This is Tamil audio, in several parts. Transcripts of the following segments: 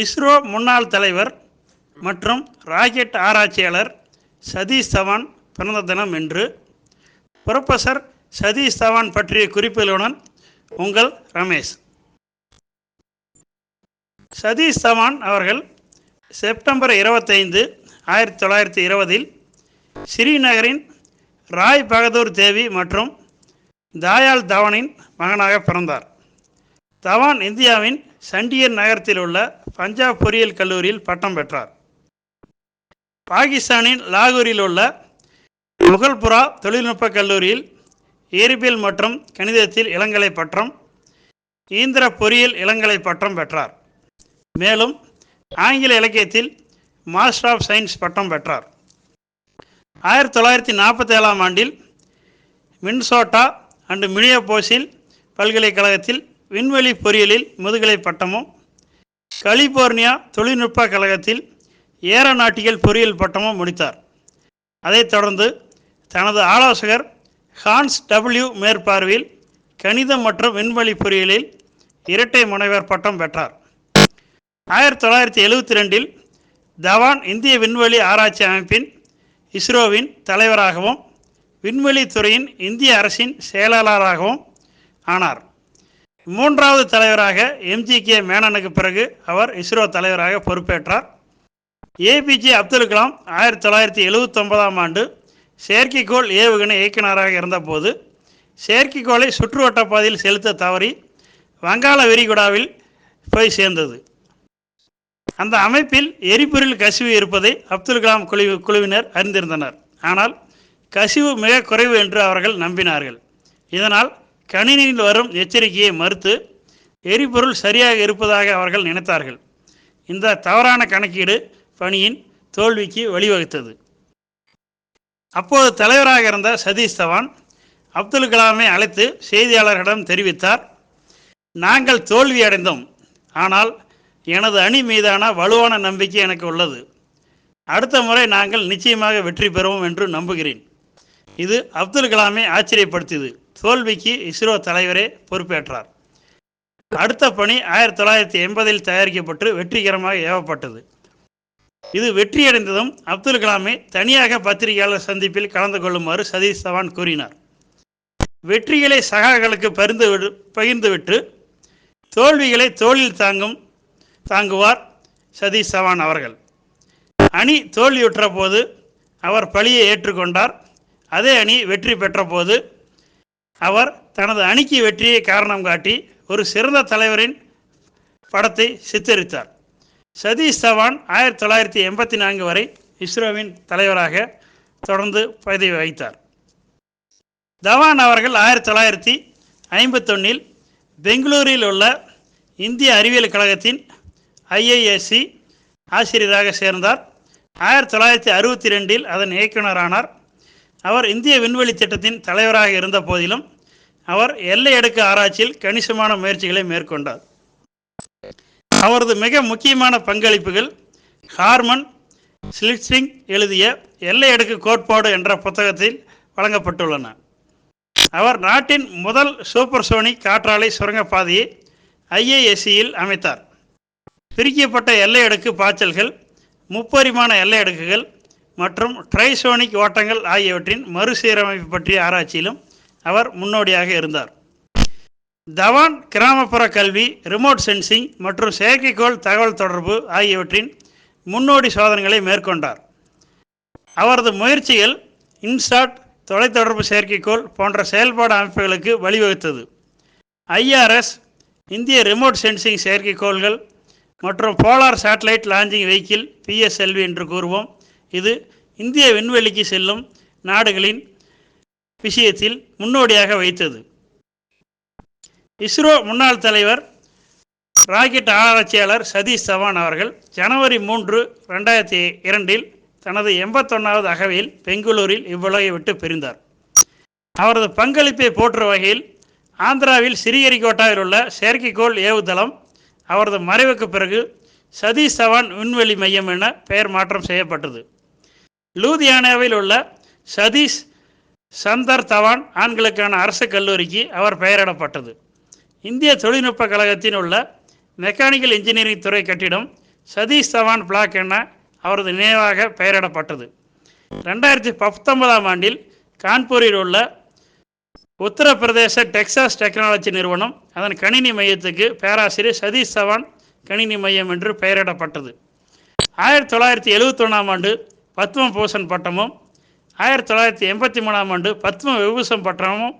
இஸ்ரோ முன்னாள் தலைவர் மற்றும் ராக்கெட் ஆராய்ச்சியாளர் சதீஷ் தவான் பிறந்த தினம் என்று புரொஃபசர் சதீஷ் தவான் பற்றிய குறிப்புகளுடன் உங்கள் ரமேஷ். சதீஷ் தவான் அவர்கள் செப்டம்பர் இருபத்தைந்து ஆயிரத்தி தொள்ளாயிரத்தி இருபதில் ஸ்ரீநகரின் ராய் பகதூர் தேவி மற்றும் தாயால் தவானின் மகனாக பிறந்தார். தவான் இந்தியாவின் சண்டியர் நகரத்தில் உள்ள பஞ்சாப் பொறியியல் கல்லூரியில் பட்டம் பெற்றார். பாகிஸ்தானின் லாகூரில் உள்ள முகல்புரா தொழில்நுட்ப கல்லூரியில் இயற்பியல் மற்றும் கணிதத்தில் இளங்கலை பட்டம் ஈந்திர பொறியியல் இளங்கலை பட்டம் பெற்றார். மேலும் ஆங்கில இலக்கியத்தில் மாஸ்டர் ஆஃப் சயின்ஸ் பட்டம் பெற்றார். ஆயிரத்தி தொள்ளாயிரத்தி நாற்பத்தி ஏழாம் ஆண்டில் மின்சோட்டா அண்டு மினியோபோஸில் பல்கலைக்கழகத்தில் விண்வெளி பொறியியலில் முதுகலை பட்டமும் கலிபோர்னியா தொழில்நுட்ப கழகத்தில் ஏரோநாட்டிக்கல் பொறியியல் பட்டமும் முடித்தார். அதைத் தொடர்ந்து தனது ஆலோசகர் ஹான்ஸ் டபிள்யூ மேற்பார்வையில் கணிதம் மற்றும் விண்வெளி பொறியியலில் இரட்டை முனைவர் பட்டம் பெற்றார். ஆயிரத்தி தொள்ளாயிரத்தி எழுவத்தி ரெண்டில் தவான் இந்திய விண்வெளி ஆராய்ச்சி அமைப்பின் இஸ்ரோவின் தலைவராகவும் விண்வெளி துறையின் இந்திய அரசின் செயலாளராகவும் ஆனார். மூன்றாவது தலைவராக எம்ஜி கே மேனனுக்கு பிறகு அவர் இஸ்ரோ தலைவராக பொறுப்பேற்றார். ஏபிஜே அப்துல் கலாம் ஆயிரத்தி தொள்ளாயிரத்தி எழுவத்தொன்பதாம் ஆண்டு செயற்கைக்கோள் ஏவுகணை இயக்குநராக இருந்தபோது செயற்கைக்கோளை சுற்றுவட்ட பாதையில் செலுத்த தவறி வங்காள விரிகுடாவில் போய் சேர்ந்தது. அந்த அமைப்பில் எரிபொருள் கசிவு இருப்பதை அப்துல் கலாம் குழு குழுவினர் அறிந்திருந்தனர். ஆனால் கசிவு மிக குறைவு என்று அவர்கள் நம்பினார்கள். இதனால் கணினியில் வரும் எச்சரிக்கையை மறுத்து எரிபொருள் சரியாக இருப்பதாக அவர்கள் நினைத்தார்கள். இந்த தவறான கணக்கீடு பணியின் தோல்விக்கு வழிவகுத்தது. அப்போது தலைவராக இருந்த சதீஷ் தவான் அப்துல் கலாமை அழைத்து செய்தியாளர்களிடம் தெரிவித்தார் நாங்கள் தோல்வியடைந்தோம் ஆனால் எனது அணி மீதான வலுவான நம்பிக்கை எனக்கு உள்ளது. அடுத்த முறை நாங்கள் நிச்சயமாக வெற்றி பெறுவோம் என்று நம்புகிறேன். இது அப்துல் கலாமை ஆச்சரியப்படுத்தியது. தோல்விக்கு இஸ்ரோ தலைவரே பொறுப்பேற்றார். அடுத்த பணி ஆயிரத்தி தொள்ளாயிரத்தி எண்பதில் தயாரிக்கப்பட்டு வெற்றிகரமாக ஏவப்பட்டது. இது வெற்றியடைந்ததும் அப்துல் கலாமை தனியாக பத்திரிகையாளர் சந்திப்பில் கலந்து கொள்ளுமாறு சதீஷ் தவான் கூறினார். வெற்றிகளை சகாக்களுக்கு பரிந்து விடு பகிர்ந்துவிட்டு தோல்விகளை தோளில் தாங்கும் தாங்குவார் சதீஷ் சவான் அவர்கள். அணி தோல்வியுற்ற போது அவர் பழியை ஏற்றுக்கொண்டார். அதே அணி வெற்றி பெற்ற போது அவர் தனது அணிக்கு வெற்றியை காரணம் காட்டி ஒரு சிறந்த தலைவரின் படத்தை சித்தரித்தார். சதீஷ் தவான் ஆயிரத்தி தொள்ளாயிரத்தி எண்பத்தி நான்கு வரை இஸ்ரோவின் தலைவராக தொடர்ந்து பதவி வகித்தார். தவான் அவர்கள் ஆயிரத்தி தொள்ளாயிரத்தி ஐம்பத்தொன்னில் பெங்களூரில் உள்ள இந்திய அறிவியல் கழகத்தின் ஐஐஎஸ்சி ஆசிரியராக சேர்ந்தார். ஆயிரத்தி தொள்ளாயிரத்தி அறுபத்தி ரெண்டில் அதன் இயக்குனரானார் அவர் இந்திய விண்வெளி திட்டத்தின் தலைவராக இருந்த போதிலும் அவர் எல்லை அடுக்கு ஆராய்ச்சியில் கணிசமான முயற்சிகளை மேற்கொண்டார். அவரது மிக முக்கியமான பங்களிப்புகள் ஹார்மன் ஸ்லிட்ஸிங் எழுதிய எல்லை அடுக்கு கோட்பாடு என்ற புத்தகத்தில் வழங்கப்பட்டுள்ளன. அவர் நாட்டின் முதல் சூப்பர்சோனிக் காற்றாலை சுரங்கப்பாதையை ஐஏஎஸ்சியில் அமைத்தார். பிரிக்கப்பட்ட எல்லை அடுக்கு பாய்ச்சல்கள் முப்பரிமாண எல்லை அடுக்குகள் மற்றும் ட்ரைசோனிக் ஓட்டங்கள் ஆகியவற்றின் மறுசீரமைப்பு பற்றிய ஆராய்ச்சியிலும் அவர் முன்னோடியாக இருந்தார். தவான் கிராமப்புற கல்வி ரிமோட் சென்சிங் மற்றும் செயற்கைக்கோள் தகவல் தொடர்பு ஆகியவற்றின் முன்னோடி சோதனைகளை மேற்கொண்டார். அவரது முயற்சிகள் இன்சாட் தொலைத்தொடர்பு செயற்கைக்கோள் போன்ற செயல்பாடு அமைப்புகளுக்கு வழிவகுத்தது. ஐஆர்எஸ் இந்திய ரிமோட் சென்சிங் செயற்கைக்கோள்கள் மற்றும் polar satellite launching vehicle PSLV என்று கூறுவோம். இது இந்திய விண்வெளிக்கு செல்லும் நாடுகளின் விஷயத்தில் முன்னோடியாக வைத்தது. இஸ்ரோ முன்னாள் தலைவர் ராக்கெட் ஆராய்ச்சியாளர் சதீஷ் தவான் அவர்கள் ஜனவரி மூன்று ரெண்டாயிரத்தி இரண்டில் தனது எண்பத்தொன்னாவது அகவையில் பெங்களூரில் இவ்வுலகை விட்டு பிரிந்தார். அவரது பங்களிப்பை போற்றும் வகையில் ஆந்திராவில் சிறியரிகோட்டாவில் உள்ள செயற்கைக்கோள் ஏவுதளம் அவரது மறைவுக்கு பிறகு சதீஷ் தவான் விண்வெளி மையம் என பெயர் மாற்றம் செய்யப்பட்டது. லூதியானாவில் உள்ள சதீஷ் சந்தர் தவான் ஆண்களுக்கான அரசு கல்லூரிக்கு அவர் பெயரிடப்பட்டது. இந்திய தொழில்நுட்ப கழகத்தில் உள்ள மெக்கானிக்கல் இன்ஜினியரிங் துறை கட்டிடம் சதீஷ் தவான் பிளாக் என அவரது நினைவாக பெயரிடப்பட்டது. ரெண்டாயிரத்தி பத்தொன்பதாம் ஆண்டில் கான்பூரில் உள்ள உத்தரப்பிரதேச டெக்சாஸ் டெக்னாலஜி நிறுவனம் அதன் கணினி மையத்துக்கு பேராசிரியர் சதீஷ் தவான் கணினி மையம் என்று பெயரிடப்பட்டது. ஆயிரத்தி தொள்ளாயிரத்தி எழுவத்தொன்னாம் ஆண்டு பத்ம பூஷன் பட்டமும் ஆயிரத்தி தொள்ளாயிரத்தி எண்பத்தி மூணாம் ஆண்டு பத்ம விபூஷம் பட்டமும்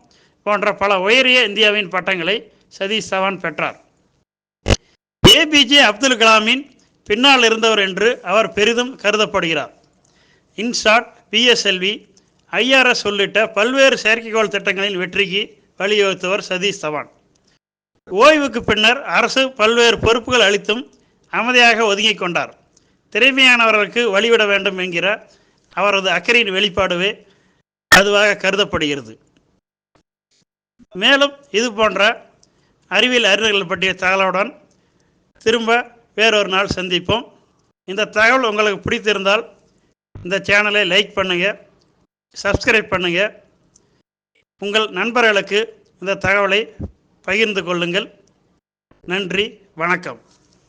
போன்ற பல உயரிய இந்தியாவின் பட்டங்களை சதீஷ் தவான் பெற்றார். ஏபிஜே அப்துல் கலாமின் பின்னால் இருந்தவர் என்று அவர் பெரிதும் கருதப்படுகிறார். இன்சாட் பிஎஸ்எல்வி ஐஆர்எஸ் உள்ளிட்ட பல்வேறு செயற்கைக்கோள் திட்டங்களின் வெற்றிக்கு வழிவகுத்தவர் சதீஷ் தவான் ஓய்வுக்கு பின்னர் அரசு பல்வேறு பொறுப்புகள் அளித்தும் அமைதியாக ஒதுங்கிக் கொண்டார். திறமையானவர்களுக்கு வழிவிட வேண்டும் என்கிற அவரது அக்கறையின் வெளிப்பாடுவே அதுவாக கருதப்படுகிறது. மேலும் இது போன்ற அறிவியல் அறிஞர்கள் பற்றிய தகவலுடன் திரும்ப வேறொரு நாள் சந்திப்போம். இந்த தகவல் உங்களுக்கு பிடித்திருந்தால் இந்த சேனலை லைக் பண்ணுங்கள் சப்ஸ்கிரைப் பண்ணுங்கள் உங்கள் நண்பர்களுக்கு இந்த தகவலை பகிர்ந்து கொள்ளுங்கள். நன்றி வணக்கம்.